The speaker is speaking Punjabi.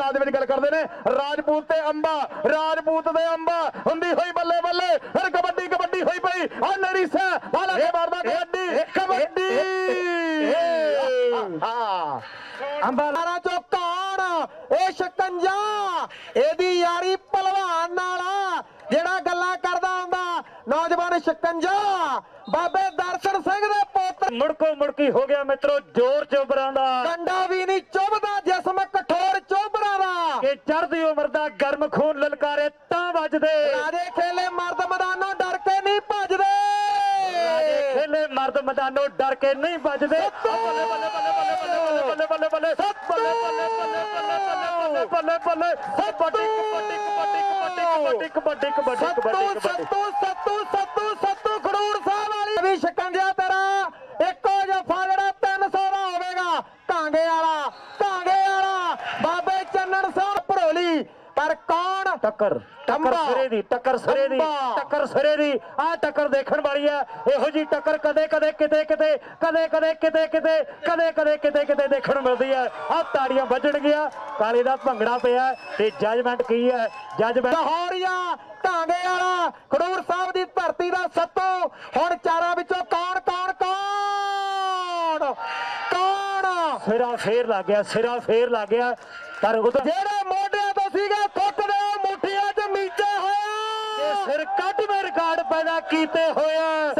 ਬਾਅਦ ਵਿੱਚ ਗੱਲ ਕਰਦੇ ਨੇ। ਰਾਜਪੂਤ ਤੇ ਅੰਬਾ ਰਾਜਪੂਤ ਦੇ ਅੰਬਾ। ਹੁੰਦੀ ਹੋਈ ਬੱਲੇ ਬੱਲੇ ਫਿਰ ਕਬੱਡੀ ਕਬੱਡੀ ਹੋਈ ਪਈ। ਆ ਨਰੀਸਾ ਵਾਲਾ ਕੇ ਮਾਰਦਾ ਕਬੱਡੀ ਕਬੱਡੀ। ਹਾਂ ਅੰਬਾਰਾ ਚੋਂ ਕੌਣ ਇਹ ਸ਼ਿਕੰਜਾ ਇਹਦੀ ਯਾਰੀ ਪਹਿਲਵਾਨ ਨਾਲ ਜਿਹੜਾ ਗੱਲਾਂ ਕਰਦਾ ਹੁੰਦਾ ਨੌਜਵਾਨ ਸ਼ਿਕੰਜਾ ਬਾਬੇ ਦਰਸ਼ਨ ਸਿੰਘ ਦੇ ਪੁੱਤ। ਮੁੜਕੋ ਮੁੜਕੀ ਹੋ ਗਿਆ ਮਿੱਤਰੋ ਜ਼ੋਰ ਚੋਬਰਾਂ ਦਾ ਕੰਡਾ ਵੀ ਨਹੀਂ ਚੁੱਭਦਾ ਜਿਸਮ ਕਠੋਰ ਚੋਬਰਾ ਦਾ ਕਿ ਚੜ੍ਹਦੀ ਉਮਰ ਦਾ ਗਰਮ ਖੂਨ ਲਲਕਾਰੇ ਤਾਂ ਵੱਜਦੇ ਰਾਜੇ ਖੇਲੇ ਮਰਦ ਮੈਦਾਨੋਂ ਡਰ ਕੇ ਨਹੀਂ ਭੱਜਦੇ ਰਾਜੇ ਖੇਲੇ ਮਰਦ ਮੈਦਾਨੋਂ ਡਰ ਕੇ ਨਹੀਂ ਵੱਜਦੇ ਆ ਬੱਲੇ ਬੱਲੇ ਬੱਲੇ ਬੱਲੇ ਬੱਲੇ ਬੱਲੇ ਬੱਲੇ ਬੱਲੇ ਬੱਲੇ ਬੱਲੇ ਬੱਲੇ ਬੱਲੇ ਬੱਲੇ ਬੱਲੇ ਬੱਲੇ ਬੱਲੇ ਕਬੱਡੀ ਕਬੱਡੀ ਕਬੱਡੀ ਕਬੱਡੀ ਕਬੱਡੀ ਕਬੱਡੀ ਕਬੱਡੀ ਕਬੱਡੀ ਸੱਤੂ ਸੱਤੂ ਸੱਤੂ ਸੱਤੂ ਖੜੂਰ ਸਾਹਿਬ ਵਾਲੀ ਵੀ ਸ਼ਿਕੰਜਾ ਤੇਰਾ ਇੱਕੋ ਜਫਾ ਜਿਹੜਾ 300 ਦਾ ਹੋਵੇਗਾ ਕਾਂਗੇ ਵਾਲਾ ਕਾਂਗੇ ਵਾਲਾ ਬਾਬੇ ਚੰਨਣ ਸਿੰਘ ਭਰੋਲੀ ਪਰ ਕੌਣ? ਟੱਕਰ ਟੱਕਰ। ਸਿਰੇ ਦੀ ਟੱਕਰ ਸਿਰੇ ਦੀ। ਟੱਕਰ ਸਿਰੇ ਦੀ। ਆਹ ਟੱਕਰ ਦੇਖਣ ਵਾਲੀ ਹੈ। ਇਹੋ ਜੀ ਟੱਕਰ ਕਦੇ ਕਦੇ ਕਿਤੇ ਕਿਤੇ ਕਦੇ ਕਦੇ ਕਿਤੇ ਕਿਤੇ ਕਦੇ ਕਦੇ ਕਿਤੇ ਕਿਤੇ ਦੇਖਣ ਨੂੰ ਮਿਲਦੀ ਹੈ। ਆਹ ਤਾੜੀਆਂ ਵੱਜਣਗੀਆਂ ਕਾਲੇ ਦਾ ਭੰਗੜਾ ਪਿਆ ਤੇ ਜੱਜਮੈਂਟ ਕੀ ਹੈ? ਜੱਜਮੈਂਟ ਲਾਹੌਰੀਆ ਢਾਂਗੇ ਵਾਲਾ ਖਡੂਰ ਸਾਹਿਬ ਦੀ ਧਰਤੀ ਦਾ ਸੱਤੂ। ਹੁਣ ਚਾਰਾਂ ਵਿੱਚੋਂ ਕੌਣ ਕੌਣ ਕੌਣ? ਕੌਣ? ਸਿਰਾ ਫੇਰ ਲੱਗ ਗਿਆ ਸਿਰਾ ਫੇਰ ਲੱਗ ਗਿਆ। ਪਰ ਉਹ ਤਾਂ ਜਿਹੜੇ ਕੱਢਵੇਂ ਰਿਕਾਰਡ ਪੈਦਾ ਕੀਤੇ ਹੋਇਆ